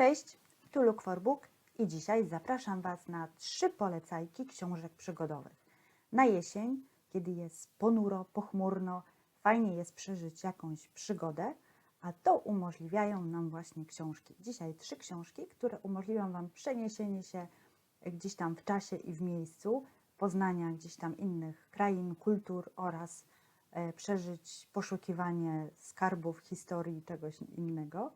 Cześć, tu Look for Book i dzisiaj zapraszam Was na trzy polecajki książek przygodowych. Na jesień, kiedy jest ponuro, pochmurno, fajnie jest przeżyć jakąś przygodę, a to umożliwiają nam właśnie książki. Dzisiaj trzy książki, które umożliwią Wam przeniesienie się gdzieś tam w czasie i w miejscu, poznania gdzieś tam innych krain, kultur oraz e, przeżyć poszukiwanie skarbów, historii, czegoś innego.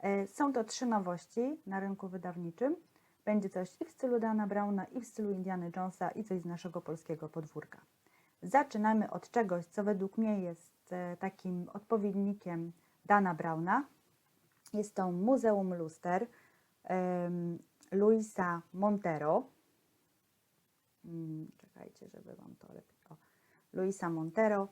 E, Są to trzy nowości na rynku wydawniczym. Będzie coś i w stylu Dana Browna, i w stylu Indiana Jonesa, i coś z naszego polskiego podwórka. Zaczynamy od czegoś, co według mnie jest e, takim odpowiednikiem Dana Browna. Jest to Muzeum Luster Luisa Montero. Mm, Czekajcie, żeby Wam to lepiej. O, Luisa Montero.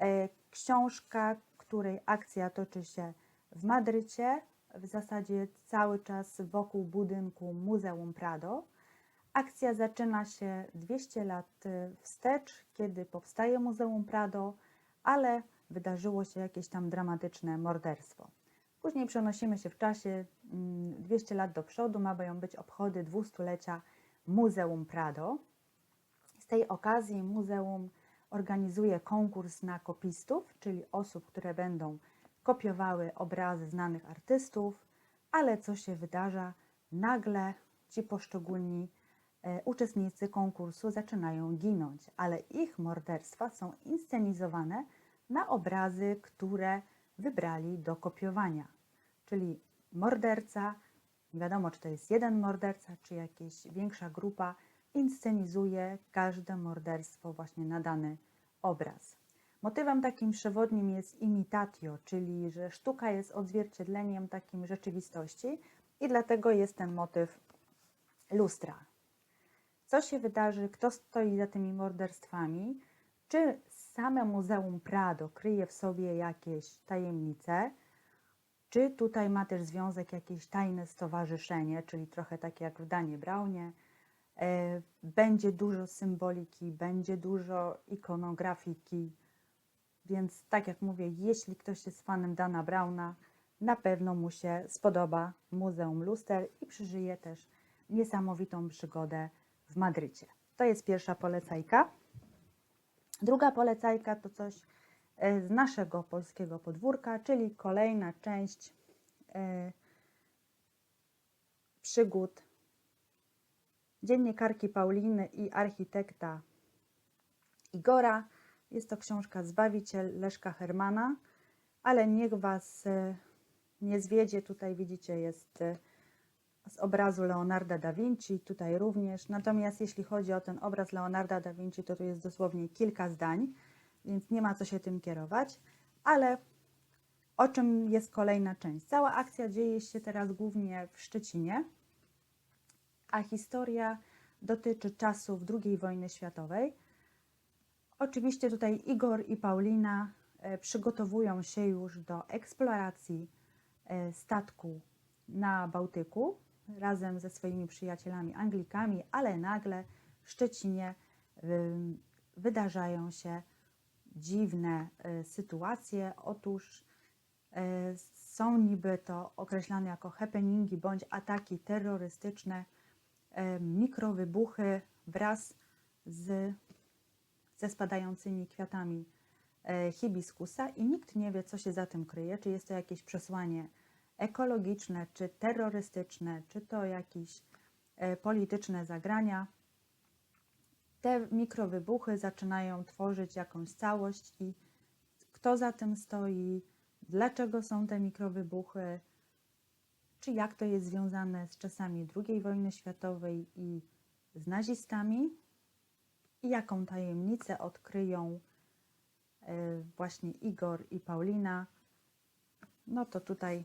E, Książka, której akcja toczy się w Madrycie, w zasadzie cały czas wokół budynku Muzeum Prado. Akcja zaczyna się 200 lat y, wstecz, kiedy powstaje Muzeum Prado, ale wydarzyło się jakieś tam dramatyczne morderstwo. Później przenosimy się w czasie mm, 200 lat do przodu, mają być obchody 200-lecia Muzeum Prado. Z tej okazji muzeum organizuje konkurs na kopistów, czyli osób, które będą kopiowały obrazy znanych artystów, ale co się wydarza? Nagle ci poszczególni e, uczestnicy konkursu zaczynają ginąć, ale ich morderstwa są inscenizowane na obrazy, które wybrali do kopiowania. Czyli morderca, nie wiadomo czy to jest jeden morderca, czy jakaś większa grupa, inscenizuje każde morderstwo właśnie na dany obraz. Motywem takim przewodnim jest imitatio, czyli że sztuka jest odzwierciedleniem takim rzeczywistości i dlatego jest ten motyw lustra. Co się wydarzy, kto stoi za tymi morderstwami? Czy same Muzeum Prado kryje w sobie jakieś tajemnice? Czy tutaj ma też związek jakieś tajne stowarzyszenie, czyli trochę takie jak w Danie Braunie? E, Będzie dużo symboliki, będzie dużo ikonografiki, więc tak jak mówię, jeśli ktoś jest fanem Dana Browna, na pewno mu się spodoba Muzeum Luster i przeżyje też niesamowitą przygodę w Madrycie. To jest pierwsza polecajka. Druga polecajka to coś e, z naszego polskiego podwórka, czyli kolejna część e, przygód dziennikarki Pauliny i architekta Igora. Jest to książka Zbawiciel Leszka Hermana, ale niech Was e, nie zwiedzie. Tutaj widzicie jest e, z obrazu Leonarda da Vinci, tutaj również. Natomiast jeśli chodzi o ten obraz Leonarda da Vinci, to tu jest dosłownie kilka zdań, więc nie ma co się tym kierować. Ale o czym jest kolejna część? Cała akcja dzieje się teraz głównie w Szczecinie, a historia dotyczy czasów II wojny światowej. Oczywiście tutaj Igor i Paulina e, przygotowują się już do eksploracji e, statku na Bałtyku razem ze swoimi przyjacielami Anglikami, ale nagle w Szczecinie wydarzają się dziwne e, sytuacje. Otóż są niby to określane jako happeningi bądź ataki terrorystyczne, mikrowybuchy wraz z ze spadającymi kwiatami e, hibiskusa i nikt nie wie, co się za tym kryje, czy jest to jakieś przesłanie ekologiczne, czy terrorystyczne, czy to jakieś e, polityczne zagrania. Te mikrowybuchy zaczynają tworzyć jakąś całość i kto za tym stoi, dlaczego są te mikrowybuchy, czy jak to jest związane z czasami II wojny światowej i z nazistami, i jaką tajemnicę odkryją e, właśnie Igor i Paulina, no to tutaj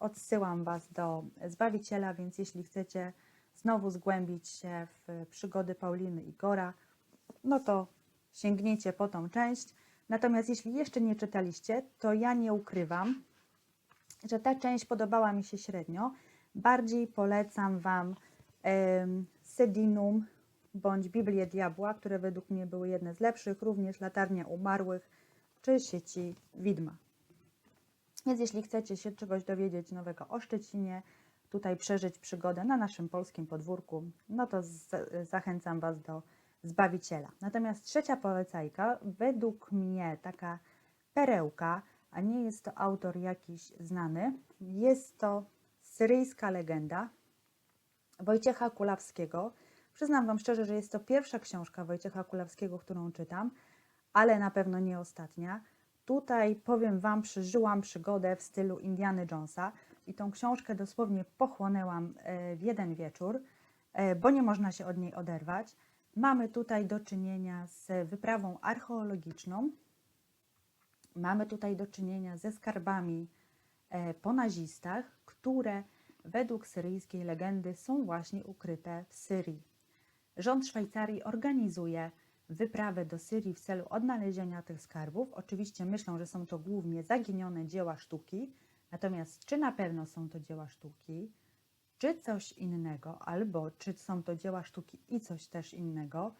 odsyłam Was do Zbawiciela, więc jeśli chcecie znowu zgłębić się w przygody Pauliny i Igora, no to sięgnijcie po tą część. Natomiast jeśli jeszcze nie czytaliście, to ja nie ukrywam, że ta część podobała mi się średnio. Bardziej polecam Wam Sedinum bądź Biblię Diabła, które według mnie były jedne z lepszych, również Latarnia Umarłych czy Sieci Widma. Więc jeśli chcecie się czegoś dowiedzieć nowego o Szczecinie, tutaj przeżyć przygodę na naszym polskim podwórku, no to zachęcam Was do Zbawiciela. Natomiast trzecia polecajka, według mnie taka perełka, a nie jest to autor jakiś znany, jest to syryjska legenda Wojciecha Kulawskiego. Przyznam Wam szczerze, że jest to pierwsza książka Wojciecha Kulawskiego, którą czytam, ale na pewno nie ostatnia. Tutaj powiem Wam, przeżyłam przygodę w stylu Indiana Jonesa i tą książkę dosłownie pochłonęłam e, w jeden wieczór, e, bo nie można się od niej oderwać. Mamy tutaj do czynienia z wyprawą archeologiczną, mamy tutaj do czynienia ze skarbami e, po nazistach, które według syryjskiej legendy są właśnie ukryte w Syrii. Rząd Szwajcarii organizuje wyprawę do Syrii w celu odnalezienia tych skarbów. Oczywiście myślą, że są to głównie zaginione dzieła sztuki, natomiast czy na pewno są to dzieła sztuki, czy coś innego, albo czy są to dzieła sztuki i coś też innego,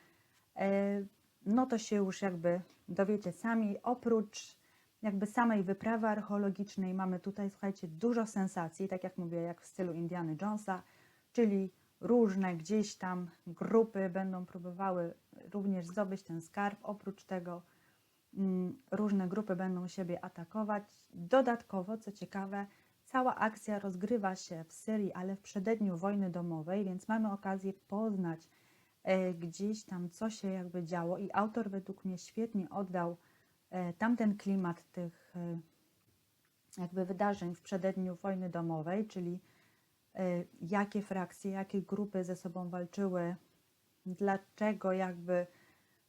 e, no to się już jakby dowiecie sami. Oprócz jakby samej wyprawy archeologicznej mamy tutaj, słuchajcie, dużo sensacji, tak jak mówię, jak w stylu Indiana Jonesa, czyli różne gdzieś tam grupy będą próbowały również zdobyć ten skarb. Oprócz tego mm, różne grupy będą siebie atakować. Dodatkowo, co ciekawe, cała akcja rozgrywa się w Syrii, ale w przededniu wojny domowej, więc mamy okazję poznać e, gdzieś tam, co się jakby działo i autor według mnie świetnie oddał e, tamten klimat tych e, jakby wydarzeń w przededniu wojny domowej, czyli jakie frakcje, jakie grupy ze sobą walczyły, dlaczego jakby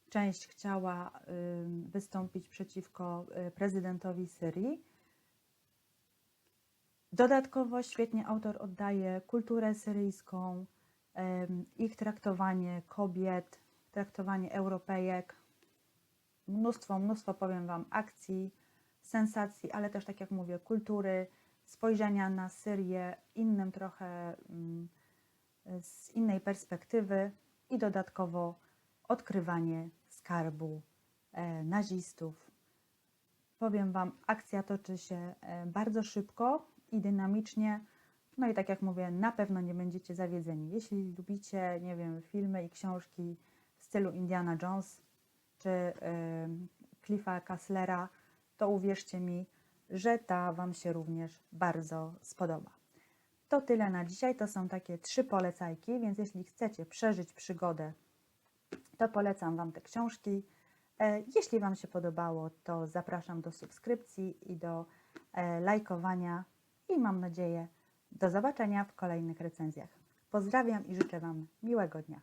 część chciała wystąpić przeciwko y, prezydentowi Syrii. Dodatkowo świetnie autor oddaje kulturę syryjską, ich traktowanie kobiet, traktowanie Europejek. Mnóstwo, mnóstwo powiem Wam akcji, sensacji, ale też, tak jak mówię, kultury, spojrzenia na Syrię innym trochę, mm, z innej perspektywy i dodatkowo odkrywanie skarbu e, nazistów. Powiem Wam, akcja toczy się e, bardzo szybko i dynamicznie. No i tak jak mówię, na pewno nie będziecie zawiedzeni. Jeśli lubicie, nie wiem, filmy i książki w stylu Indiana Jones czy e, Cliffa Kasslera, to uwierzcie mi, że ta Wam się również bardzo spodoba. To tyle na dzisiaj. To są takie trzy polecajki, więc jeśli chcecie przeżyć przygodę, to polecam Wam te książki. E, Jeśli Wam się podobało, to zapraszam do subskrypcji i do e, lajkowania i mam nadzieję do zobaczenia w kolejnych recenzjach. Pozdrawiam i życzę Wam miłego dnia.